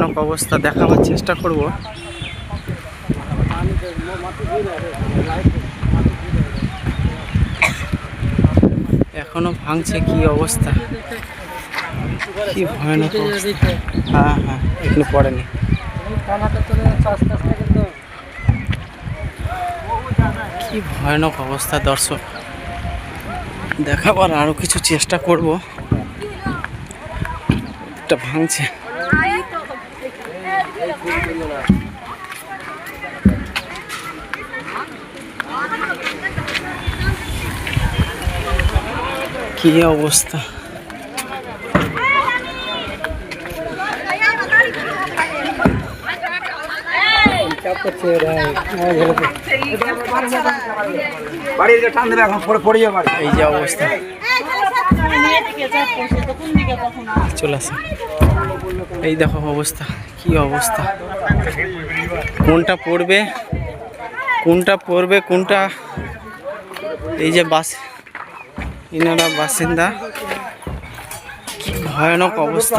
ভয়ানক অবস্থা দেখাবার চেষ্টা করব। এখনও ভাঙছে কি অবস্থা? কি ভয়ানক হ্যাঁ হ্যাঁ এগুলো পড়েনি। কি ভয়ানক অবস্থা দর্শক। দেখাবার আরও কিছু চেষ্টা করব। এটা ভাঙছে। কি অবস্থা। এই যে অবস্থা। চলে আসে এই দেখো অবস্থা, কি অবস্থা। কোনটা পড়বে কোনটা পড়বে, কোনটা? এই যে বাস ইনারা বাসিন্দা। কি ভয়ানক অবস্থা।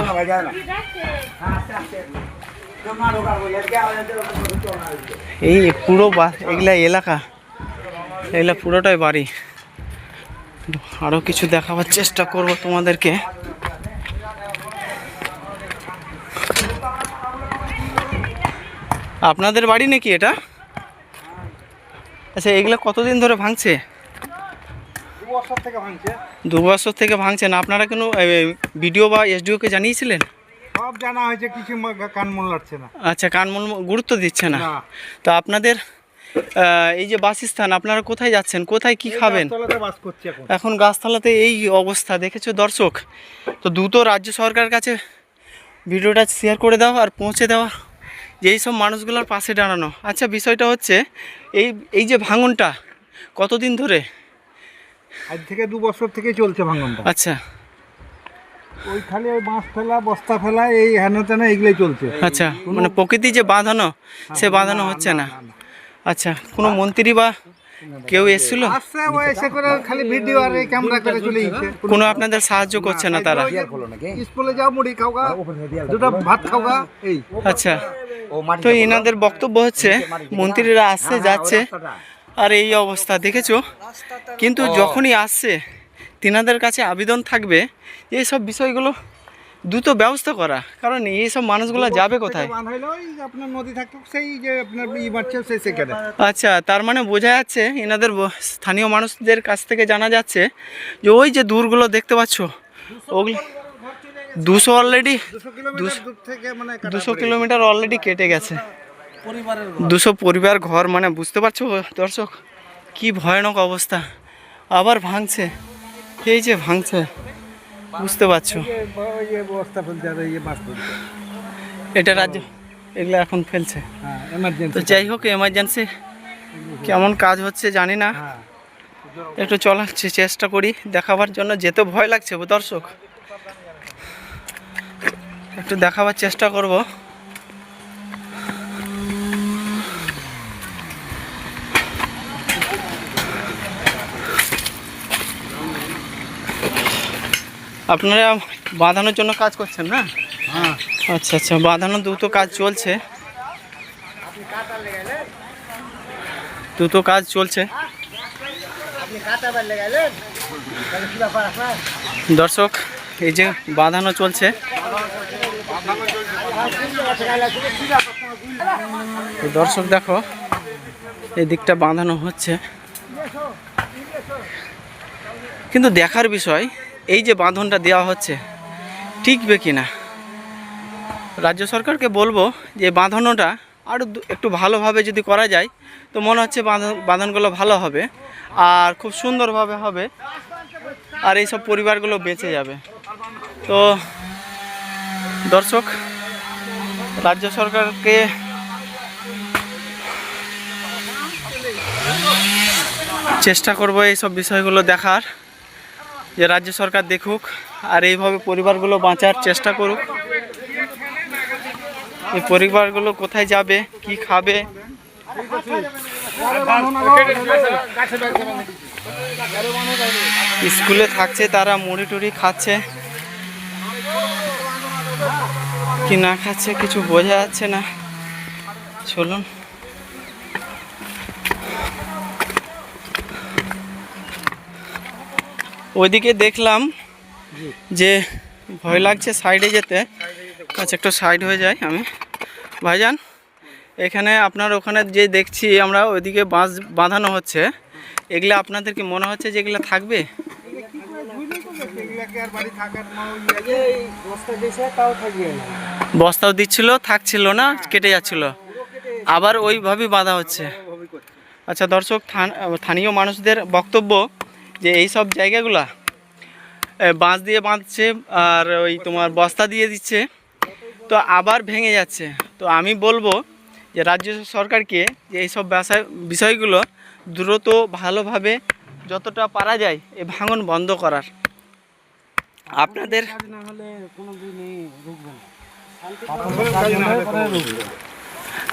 এই পুরো এগুলা এলাকা, এগুলা পুরোটাই বাড়ি। আরও কিছু দেখাবার চেষ্টা করব তোমাদেরকে। আপনাদের বাড়ি নাকি এটা? আচ্ছা এগুলো কতদিন ধরে ভাঙছে? দু বছর থেকে ভাঙছে। দু বছর থেকে ভাঙছে না। আপনারা কোনো ভিডিও বা এসডিওকে জানিয়েছিলেন? সব জানা হয়েছে কিছু ম- লাগছে না। আচ্ছা কানমন গুরুত্ব দিচ্ছে না। তো আপনাদের এই যে বাসস্থান আপনারা কোথায় যাচ্ছেন? কোথায় কি খাবেন? এখন। গাছতলাতে এই অবস্থা দেখেছ দর্শক? তো দ্রুত রাজ্য সরকারের কাছে ভিডিওটা শেয়ার করে দাও আর পৌঁছে দেওয়া। যে সব মানুষগুলোর পাশে দাঁড়ানো। আচ্ছা বিষয়টা হচ্ছে এই এই যে ভাঙনটা কতদিন ধরে আজ থেকে দু বছর থেকে চলছে ভাঙনটা। আচ্ছা। ওই খালি ওই বাঁশ ফেলা বস্তা ফেলা এই হেন তেন এইগুলোই চলছে। আচ্ছা মানে প্রকৃতি যে বাঁধানো সে বাঁধানো হচ্ছে না। আচ্ছা কোনো মন্ত্রী বা কেউ এসেছিল? আসছে ও এসে করে খালি ভিডিও আর এই ক্যামেরা করে চলে গেছে কোনো আপনাদের সাহায্য করছে না তারা? স্কুলে যাও মুড়ি খাওগা দুটো ভাত খাওগা এই। আচ্ছা তো এনাদের বক্তব্য হচ্ছে মন্ত্রীরা আসছে যাচ্ছে। আর এই অবস্থা দেখেছ? কিন্তু যখনই আসছে তিনাদের কাছে আবেদন থাকবে এই সব বিষয়গুলো দ্রুত ব্যবস্থা করা। কারণ এই সব মানুষগুলো যাবে কোথায়? বাঁধ হইল ওই আপনার নদী সেই যে আপনার সেই সেখানে। আচ্ছা তার মানে বোঝা যাচ্ছে এনাদের স্থানীয় মানুষদের কাছ থেকে জানা যাচ্ছে যে ওই যে দূরগুলো দেখতে পাচ্ছ ওগুলো দুশো অলরেডি দুশো থেকে মানে দুশো কিলোমিটার অলরেডি কেটে গেছে। দুশো পরিবার ঘর মানে বুঝতে পারছ দর্শক? কি ভয়ানক অবস্থা। আবার ভাঙছে। এই যে ভাঙছে। বুঝতে পারছ। এটা রাজ্য এগুলো এখন ফেলছে। তো যাই হোক এমার্জেন্সি কেমন কাজ হচ্ছে জানি না। একটু চলার চেষ্টা করি দেখাবার জন্য। যেতে ভয় লাগছে দর্শক। একটু দেখাবার চেষ্টা করব। আপনারা বাঁধানোর জন্য কাজ করছেন না? হ্যাঁ। আচ্ছা আচ্ছা বাঁধানোর দ্রুত কাজ চলছে। দ্রুত কাজ চলছে। দর্শক এই যে বাঁধানো চলছে। দর্শক দেখো এই দিকটা বাঁধানো হচ্ছে। কিন্তু দেখার বিষয় এই যে বাঁধনটা দেওয়া হচ্ছে, টিকবে কিনা? রাজ্য সরকারকে বলব যে বাঁধানোটা আরও একটু ভালোভাবে যদি করা যায়, তো মনে হচ্ছে বাঁধন বাঁধনগুলো ভালো হবে আর খুব সুন্দরভাবে হবে আর এই সব পরিবারগুলো বেঁচে যাবে। তো দর্শক, রাজ্য সরকারকে চেষ্টা করব এইসব বিষয়গুলো দেখার। যে রাজ্য সরকার দেখুক আর এইভাবে পরিবারগুলো বাঁচার চেষ্টা করুক। এই পরিবারগুলো কোথায় যাবে, কি খাবে? স্কুলে থাকছে, তারা মুড়ি টুড়ি খাচ্ছে। কি না খাচ্ছে, কিছু বোঝা যাচ্ছে না। চলুন। ওইদিকে দেখলাম যে ভয় লাগছে সাইডে যেতে। আচ্ছা একটু সাইড হয়ে যায় আমি। ভাইজান এখানে আপনার ওখানে যে দেখছি আমরা ওইদিকে বাঁশ বাঁধানো হচ্ছে। এগুলো আপনাদের কি মনে হচ্ছে যে এগুলো থাকবে? বস্তাও দিচ্ছিল থাকছিল না কেটে যাচ্ছিল। আবার ওইভাবেই বাঁধা হচ্ছে। আচ্ছা দর্শক থান- স্থানীয় মানুষদের বক্তব্য যে এই সব জায়গাগুলা বাঁশ দিয়ে বাঁধছে আর ওই তোমার বস্তা দিয়ে দিচ্ছে। তো আবার ভেঙে যাচ্ছে। তো আমি বলব যে রাজ্য সরকারকে যে এইসব বিষয় বিষয়গুলো দ্রুত ভালোভাবে যতটা পারা যায় এই ভাঙন বন্ধ করার। আপনাদের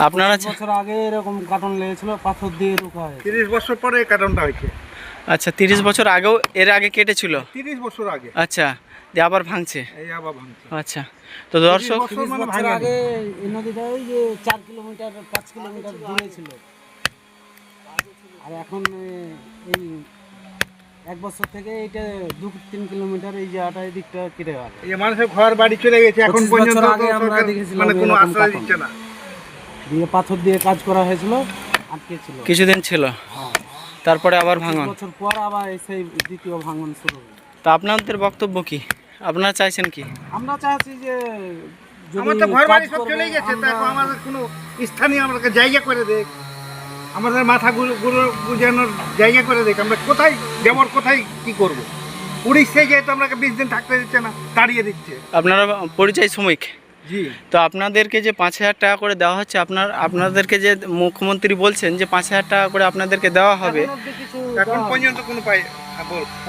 আপনারা বছর আগে এরকম কার্টন লেগেছিল পাথর দিয়ে রুকা হয়েছে। তিরিশ বছর পরে কারণটা হয়েছে। আচ্ছা তিরিশ বছর আগেও এর আগে কেটেছিল? তিরিশ বছর আগে। আচ্ছা দিয়ে আবার ভাঙছে? এই আবার ভাঙছে। আচ্ছা তো দর্শক মানে বছর আগে এই নদীটা ওই যে চার কিলোমিটার পাঁচ কিলোমিটার দূরে ছিল। আর এখন এই এক বছর থেকে এইটা দু তিন কিলোমিটার এই জায়গাটা এই দিকটা কেটে গেল। এই মানুষের ঘর বাড়ি চলে গেছে এখন পর্যন্ত আগে আমরা দেখেছিলাম মানে কোনো আশ্রয় দিচ্ছে না। দিয়ে পাথর দিয়ে কাজ করা হয়েছিল আটকে ছিল। কিছুদিন ছিল? হ্যাঁ। তারপরে আবার ভাঙন। বছর পর আবার এই সেই দ্বিতীয় ভাঙন শুরু হলো। তা আপনাদের বক্তব্য কি? আপনারা চাইছেন কি? আমরা চাইছি যে আমার তো ঘর বাড়ি সব চলে গেছে আমাদের কোনো স্থানীয় আমাদেরকে জায়গা করে দেখ। আমাদের মাথা গুজানোর জায়গা করে দেখ আমরা কোথায় যাবর কোথায় কি করব? উড়িষ্যায় যেহেতু আমরা বিশ দিন থাকতে দিচ্ছে না তাড়িয়ে দিচ্ছে। আপনারা পরিচয় শ্রমিক তো আপনাদেরকে যে পাঁচ হাজার টাকা করে দেওয়া হচ্ছে আপনার আপনাদেরকে যে মুখ্যমন্ত্রী বলছেন যে পাঁচ হাজার টাকা করে আপনাদেরকে দেওয়া হবে। এখন। পর্যন্ত কোনো পাই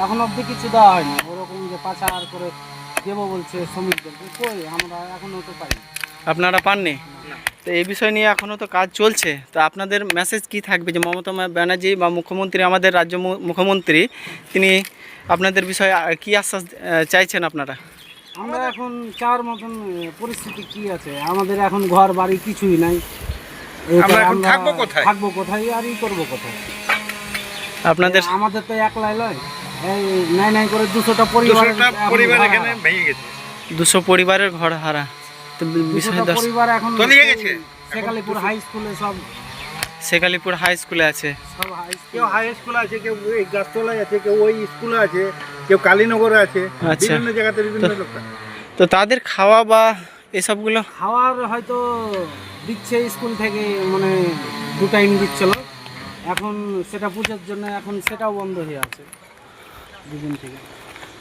এখন অবধি কিছু দেওয়া হয়নি। ওরকম যে পাচার করে দেবো বলছে শ্রমিকদেরকে কই? আমরা এখনও তো পাইনি। আপনারা পাননি? তো এই বিষয় নিয়ে এখনও তো কাজ চলছে। তো আপনাদের মেসেজ কি থাকবে? যে মমতা ব্যানার্জি বা মুখ্যমন্ত্রী আমাদের রাজ্য মুখ্যমন্ত্রী তিনি আপনাদের বিষয়ে কি আশ্বাস চাইছেন আপনারা? আমরা এখন চার মতন পরিস্থিতি কি আছে? আমাদের এখন ঘর বাড়ি কিছুই নাই। আমরা এখন থাকব কোথায়? থাকব কোথায় আর ই করব কোথায়? আপনাদের আমাদের তো একলাই লয়। এই নাই নাই করে দুশোটা পরিবার পরিবার এখানে ভেঙে গেছে। দুশো পরিবারের ঘর হারা। তো বিষয় পরিবার এখন। শেখালিপুর হাই স্কুলে সব শেখালিপুর হাই স্কুলে আছে। সব হাই কেউ হাই স্কুল আছে কেউ এই গাছতলায় আছে কেউ ওই স্কুলে আছে কেউ কালীনগরে আছে আচ্ছা। বিভিন্ন জায়গাতে বিভিন্ন তো- লোক তো তাদের খাওয়া বা এসবগুলো? খাওয়ার হয়তো দিচ্ছে স্কুল থেকে মানে দু টাইম দিচ্ছিল এখন সেটা পুজোর জন্য এখন সেটাও বন্ধ হয়ে আছে দুদিন থেকে।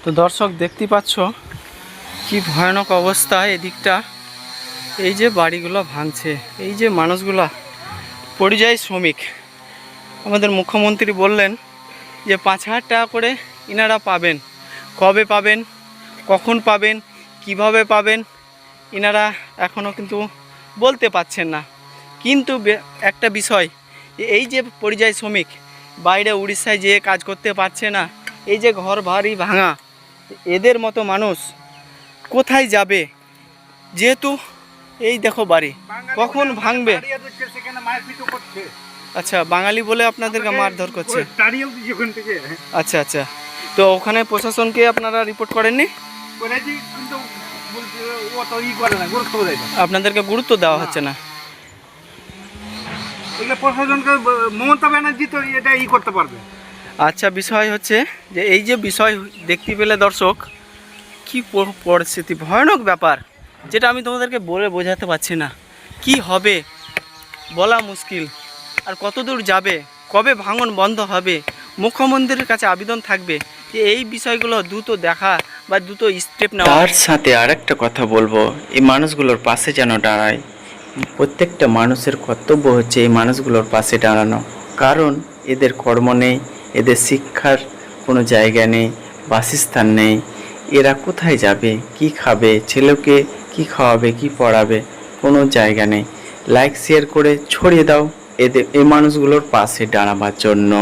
তো দর্শক দেখতে পাচ্ছ কি ভয়ানক অবস্থা এদিকটা। এই যে বাড়িগুলো ভাঙছে এই যে মানুষগুলা পরিযায়ী শ্রমিক। আমাদের মুখ্যমন্ত্রী বললেন যে, পাঁচ হাজার টাকা করে ইনারা পাবেন। কবে পাবেন? কখন পাবেন? কীভাবে পাবেন? ইনারা এখনও কিন্তু বলতে পারছেন না। কিন্তু একটা বিষয় এই যে পরিযায়ী শ্রমিক, বাইরে উড়িষ্যায় যেয়ে কাজ করতে পারছে না, এই যে ঘর বাড়ি ভাঙা, এদের মতো মানুষ কোথায় যাবে? যেহেতু এই দেখো বাড়ি। কখন ভাঙবে? আচ্ছা বাঙালি বলে আপনাদেরকে মারধর করছে। আচ্ছা আচ্ছা। তো ওখানে প্রশাসনকে আপনারা রিপোর্ট করেননি? আপনাদেরকে গুরুত্ব দেওয়া হচ্ছে না। প্রশাসনকে মমতা ব্যানার্জি তো এটা ই করতে পারবে। আচ্ছা বিষয় হচ্ছে যে এই যে বিষয় দেখতে পেলে দর্শক কি পরিস্থিতি? ভয়ানক ব্যাপার। যেটা আমি তোমাদেরকে বলে বোঝাতে পারছি না। কি হবে? বলা মুশকিল। আর কত দূর যাবে? কবে ভাঙন বন্ধ হবে? মুখ্যমন্ত্রীর কাছে আবেদন থাকবে যে এই বিষয়গুলো দ্রুত দেখা বা দ্রুত স্টেপ নেওয়া। তার সাথে আরেকটা কথা বলব, এই মানুষগুলোর পাশে যেন দাঁড়ায়। প্রত্যেকটা মানুষের কর্তব্য হচ্ছে এই মানুষগুলোর পাশে দাঁড়ানো। কারণ এদের কর্ম নেই, এদের শিক্ষার কোনো জায়গা নেই, বাসস্থান নেই। এরা কোথায় যাবে, কি খাবে, ছেলেকে কি খাওয়াবে, কি পড়াবে, কোনো জায়গা নেই। লাইক শেয়ার করে ছড়িয়ে দাও। এদের এই মানুষগুলোর পাশে দাঁড়াবার জন্য।